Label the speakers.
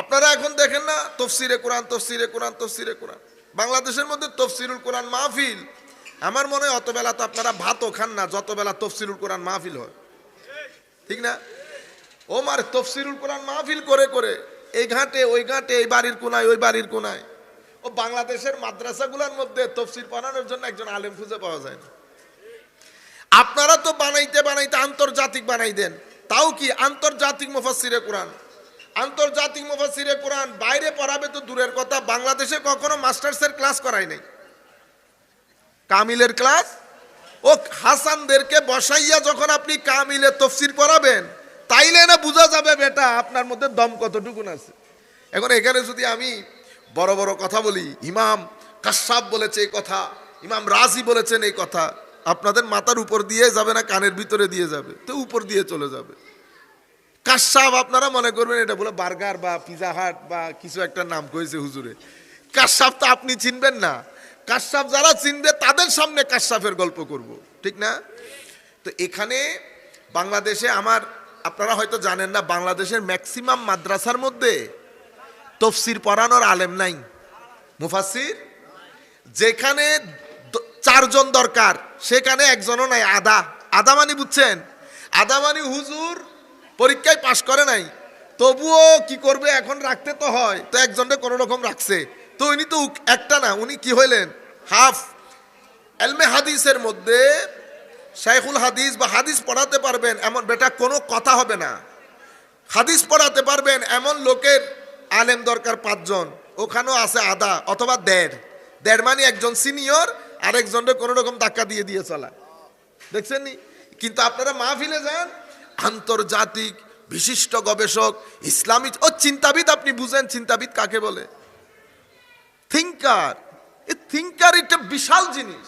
Speaker 1: আপনারা এখন দেখেন না, তফসিরে কোরআন তফসিরে কোরআন তফসিরে কোরআন। বাংলাদেশের মধ্যে তফসিরুল কোরআন মাহফিল, আমার মনে হয় অত বেলা তো আপনারা ভাতও খান না, যত বেলা তফসিরুল কোরআন মাহফিল হয়। ঠিক না? ও মার তফসিরুল কোরআন মাহফিল করে করে, এই ঘাটে, ওই ঘাটে, এই বাড়ির কোনায়, ওই বাড়ির কোনায়। ও বাংলাদেশের মাদ্রাসাগুলোর মধ্যে তফসির বানানোর জন্য একজন আলেম খুঁজে পাওয়া যায় না। আপনারা তো বানাইতে বানাইতে আন্তর্জাতিক বানাই দেন। তাও কি আন্তর্জাতিক মুফাসসিরে কোরআন? আন্তর্জাতিক মুফাসসিরে কোরআন, বাইরে পড়াবে তো দূরের কথা, বাংলাদেশে কখনো মাস্টার্সের ক্লাস করাই নাই। কামিলের ক্লাস? ও হাসানদেরকে বসাইয়া যখন আপনি কামিলের তফসির পড়াবেন, তাইলে না বোঝা যাবে বেটা আপনার মধ্যে দম কতটুকুন আছে। এখন এখানে যদি আমি বড় বড় কথা বলি, ইমাম কাশ্যাপ বলেছে এই কথা, ইমাম রাজি বলেছেন এই কথা, আপনাদের মাথার উপর দিয়ে যাবে না, কানের ভিতরে দিয়ে যাবে, তো উপর দিয়ে চলে যাবে। কাশ্যাপ আপনারা মনে করবেন এটা বলে বার্গার বা পিজা হাট বা কিছু একটা নাম কয়েছে হুজুরে। কাশ্যাপ তো আপনি চিনবেন না। কাশ্যাপ যারা চিনবে, তাদের সামনে কাশ্যাপের গল্প করব, ঠিক না? তো এখানে বাংলাদেশে আমার, আপনারা হয়তো জানেন না, বাংলাদেশের ম্যাক্সিমাম মাদ্রাসার মধ্যে তফসির পড়ানোর আলেম নাই। মুফাসির যেখানে চারজন দরকার, সেখানে একজনও নাই, আদা। আদা মানি বুঝছেন? আদা মানি হুজুর পরীক্ষায় পাশ করে নাই। তবুও কি করবে? এখন রাখতে তো হয়। তো একজনকে কোনো রকম রাখছে। তো উনি তো একটা না, উনি কি হইলেন? হাফ। এলমে হাদিসের মধ্যে শাইখুল হাদিস বা হাদিস পড়াতে পারবেন, এমন বেটা কোনো কথা হবে না। হাদিস পড়াতে পারবেন, এমন লোকের আলেম দরকার পাঁচজন। ওখানেও আছে আদা অথবা দেড়। দেড় মানে একজন সিনিয়র, আরেকজনকে কোনো রকম ধাক্কা দিয়ে দিয়ে চলা। দেখছেন কিন্তু আপনারা মাহফিলে যান আন্তর্জাতিক বিশিষ্ট গবেষক, ইসলামিক, ও চিন্তাবিদ, আপনি বুঝেন চিন্তাবিদ কাকে বলে? থিঙ্কার এই থিঙ্কার এটা বিশাল জিনিস।